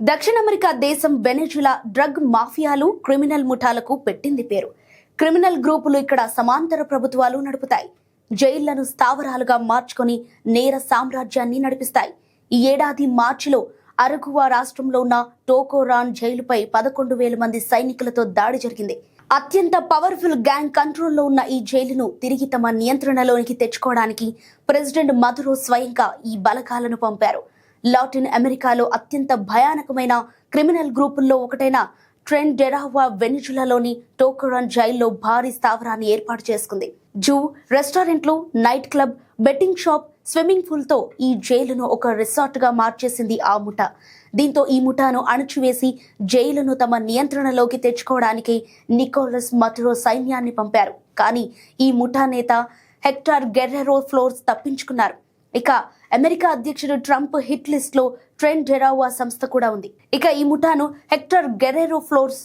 దక్షిణ అమెరికా దేశం Venezuela drug మాఫియాలు క్రిమినల్ ముఠాలకు పెట్టింది పేరు. క్రిమినల్ గ్రూపులు ఇక్కడ సమాంతర ప్రభుత్వాలు నడుపుతాయి. జైళ్ళను స్థావరాలుగా మార్చుకొని నేర సామ్రాజ్యాన్ని నడిపిస్తాయి. ఈ ఏడాది మార్చిలో అరగువా రాష్ట్రంలో ఉన్న టోకోరాన్ జైలుపై పదకొండు వేల మంది సైనికులతో దాడి జరిగింది. అత్యంత పవర్ఫుల్ గ్యాంగ్ కంట్రోల్లో ఉన్న ఈ జైలును తిరిగి తమ నియంత్రణలోనికి తెచ్చుకోవడానికి ప్రెసిడెంట్ మధురో స్వయంగా ఈ బలగాలను పంపారు. లాటిన్ అమెరికాలో అత్యంత భయానకమైన క్రిమినల్ గ్రూపుల్లో ఒకటైన ట్రెండ్ డెరావా వెనిజులాలోని టోకరాన్ జైల్లో భారీ స్థావరాన్ని ఏర్పాటు చేసుకుంది. జూ రెస్టారెంట్లు night club betting shop swimming పూల్తో ఈ జైలును ఒక రిసార్ట్గా మార్చేసింది ఆ ముఠ. దీంతో ఈ ముఠాను అణచివేసి జైలును తమ నియంత్రణలోకి తెచ్చుకోవడానికి నికోలస్ మటురో సైన్యాన్ని పంపారు. కానీ ఈ ముఠా నేత హెక్టార్ గెర్రెరో ఫ్లోర్స్ తప్పించుకున్నారు. ఇక అమెరికా అధ్యక్షుడు ట్రంప్ హిట్ లిస్ట్లో ట్రెండ్ డెరావా సంస్థ కూడా ఉంది. ఇక ఈ ముఠాను హెక్టర్ గెరెరో ఫ్లోర్స్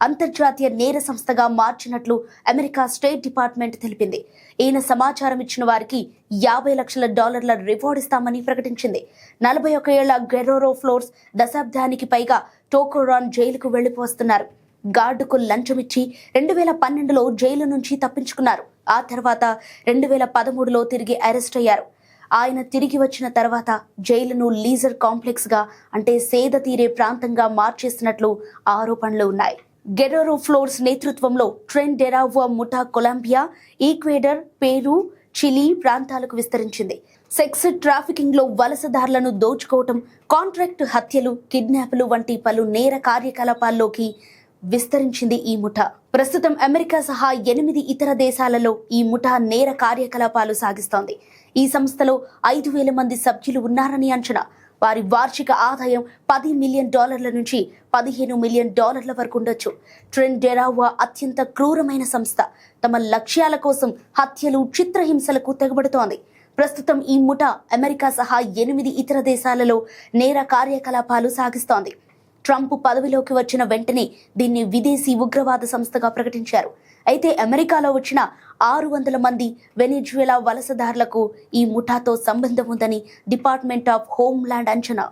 అంతర్జాతీయ నేర సంస్థగా మార్చినట్లు అమెరికా స్టేట్ డిపార్ట్మెంట్ తెలిపింది. ఈయన సమాచారం ఇచ్చిన వారికి యాభై లక్షల డాలర్ల రివార్డ్ ఇస్తామని ప్రకటించింది. నలభై ఒక ఏళ్ళ గెరోరో ఫ్లోర్స్ దశాబ్దానికి పైగా టోకోరాన్ జైలుకు వెళ్ళిపోస్తున్నారు గార్డుకు లంచమిచ్చి రెండు వేల పన్నెండులో జైలు నుంచి తప్పించుకున్నారు. ఆ తర్వాత రెండు వేల పదమూడులో తిరిగి అరెస్ట్ అయ్యారు. ఆయన తిరిగి వచ్చిన తర్వాత జైలును లీజర్ కాంప్లెక్స్గా అంటే సేద తీరే ప్రాంతంగా మార్చేసినట్లు ఆరోపణలు ఉన్నాయి. గెరోరో ఫ్లోర్స్ నేతృత్వంలో ట్రెండ్ డెరావో ముఠా కొలంబియా ఈక్వేడర్ పేరు చిలీ ప్రాంతాలకు విస్తరించింది. సెక్స్ ట్రాఫికింగ్లో వలసదారులను దోచుకోవటం కాంట్రాక్ట్ హత్యలు కిడ్నాప్లు వంటి పలు నేర కార్యకలాపాల్లోకి విస్తరించింది ఈ ముఠ. ప్రస్తుతం అమెరికా సహా ఎనిమిది ఇతర దేశాలలో ఈ ముఠా నేర కార్యకలాపాలు సాగిస్తోంది. ఈ సంస్థలో ఐదు వేల మంది సభ్యులు ఉన్నారని అంచనా. వారి వార్షిక ఆదాయం పది మిలియన్ డాలర్ల నుంచి పదిహేను మిలియన్ డాలర్ల వరకు ఉండొచ్చు. ట్రెండ్ డెరావా అత్యంత క్రూరమైన సంస్థ. తమ లక్ష్యాల కోసం హత్యలు చిత్రహింసలకు తెగబడుతోంది. ప్రస్తుతం ఈ ముఠ అమెరికా సహా ఎనిమిది ఇతర దేశాలలో నేర కార్యకలాపాలు సాగిస్తోంది. ట్రంప్ పదవిలోకి వచ్చిన వెంటనే దీన్ని విదేశీ ఉగ్రవాద సంస్థగా ప్రకటించారు. అయితే అమెరికాలో వచ్చిన ఆరు వందల మంది వెనిజువేలా వలసదారులకు ఈ ముఠాతో సంబంధం ఉందని డిపార్ట్మెంట్ ఆఫ్ హోమ్ల్యాండ్ అంచనా.